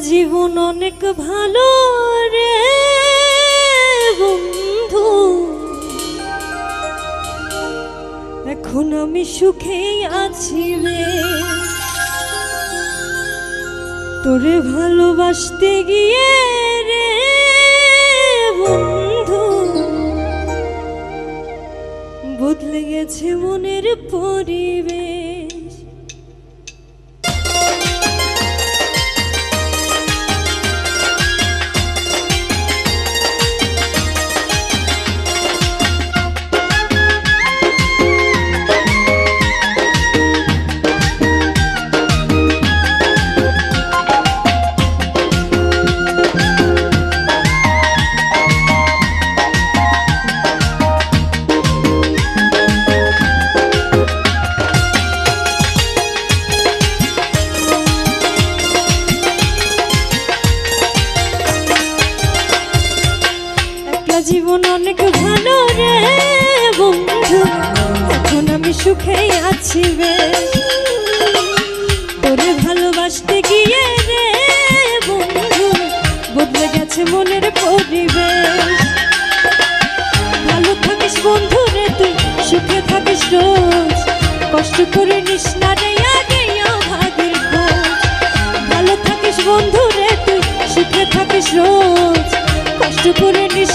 জীবন অনেক ভালো রে বন্ধু। এখন আমি সুখেই আছি রে। তোরে ভালোবাসতে গিয়ে রে বন্ধু। বদলে গেছে মনের পরিবেশ। জীবন অনেক ভালো রে বন্ধু। এখন আমি সুখেই আছি বেশ তোরে ভালোবাসতে গিয়ে রে বন্ধু, বদলে গেছে মনের পরিবেশ। ভালো থাকিস বন্ধু রে তুই, সুখে থাকিস রোজ। কষ্ট করে নিস না রে আগে ভাগের খোঁজ। ভালো থাকিস বন্ধু রে তুই, সুখে থাকিস রোজ। কষ্ট করে নিস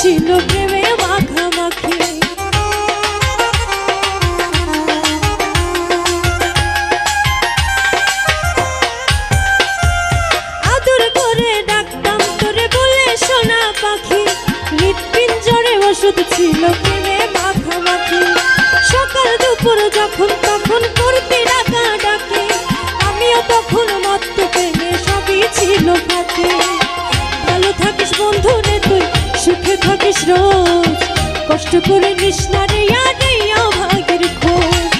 ছিল প্রেমে মাখামাখি। আদর করে ডাকতাম তোরে বলে সোনা পাখি। হৃৎপিঞ্জরে ওষুধ ছিল প্রেমে মাখামাখি। সকাল দুপুর যখন তখন করতে ডাকা ডাকে আমিও তখন মত্ত পেলে সবই ছিল ফাঁকে। থাকিস রোজ। কষ্ট করে নিস না রে, আগে ভাগের খোঁজ।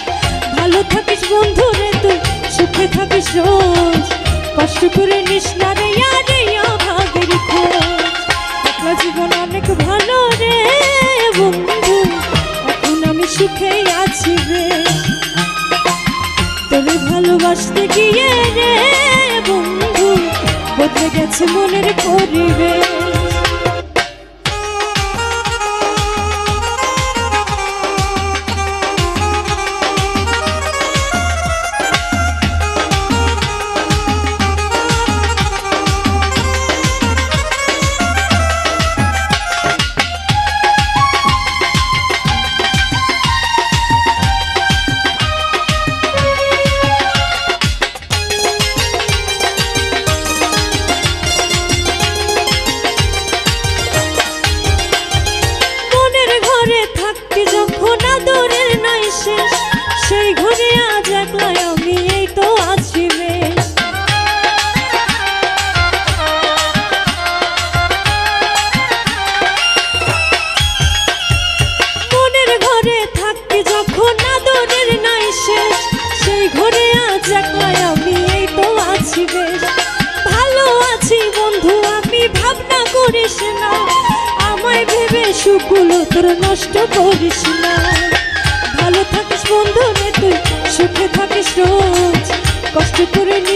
ভালো থাকিস বন্ধু রে তুই, সুখে থাকিস রোজ। কষ্ট করে নিস না রে, আগে ভাগের খোঁজ। একলা জীবন অনেক ভালো রে বন্ধু। এখন আমি সুখেই আছি রে। তোরে ভালোবাসতে গিয়ে রে বন্ধু, বদলে গেছে মনের পরিবেশ। করিস না, আমায় ভেবে সুখগুলো তোর নষ্ট করিস না। ভালো থাকিস বন্ধু রে তুই, সুখে থাকিস রোজ। কষ্ট করে না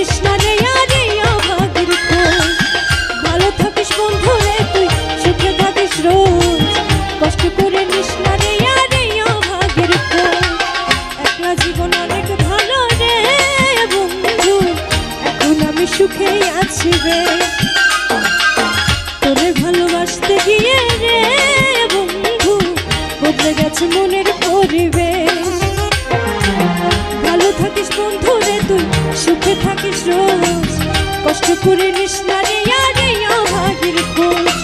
গেছে মনের পরিবেশ। ভালো থাকিস বন্ধু রে তুই, সুখে থাকিস রোজ। কষ্ট করে নিস না রে আরে ভাগির খোঁজ।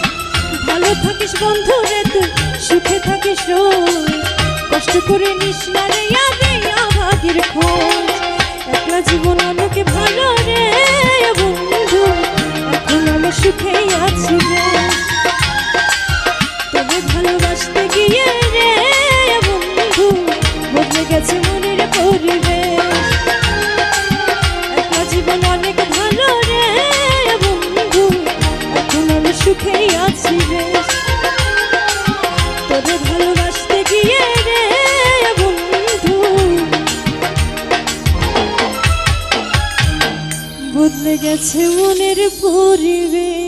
ভালো থাকিস বন্ধু রে তুই, সুখে থাকিস রোজ। কষ্ট করে নিস না রে আরে ভাগির খোঁজ। একলা জীবন অনেক গেছে মনের পরিবেশ।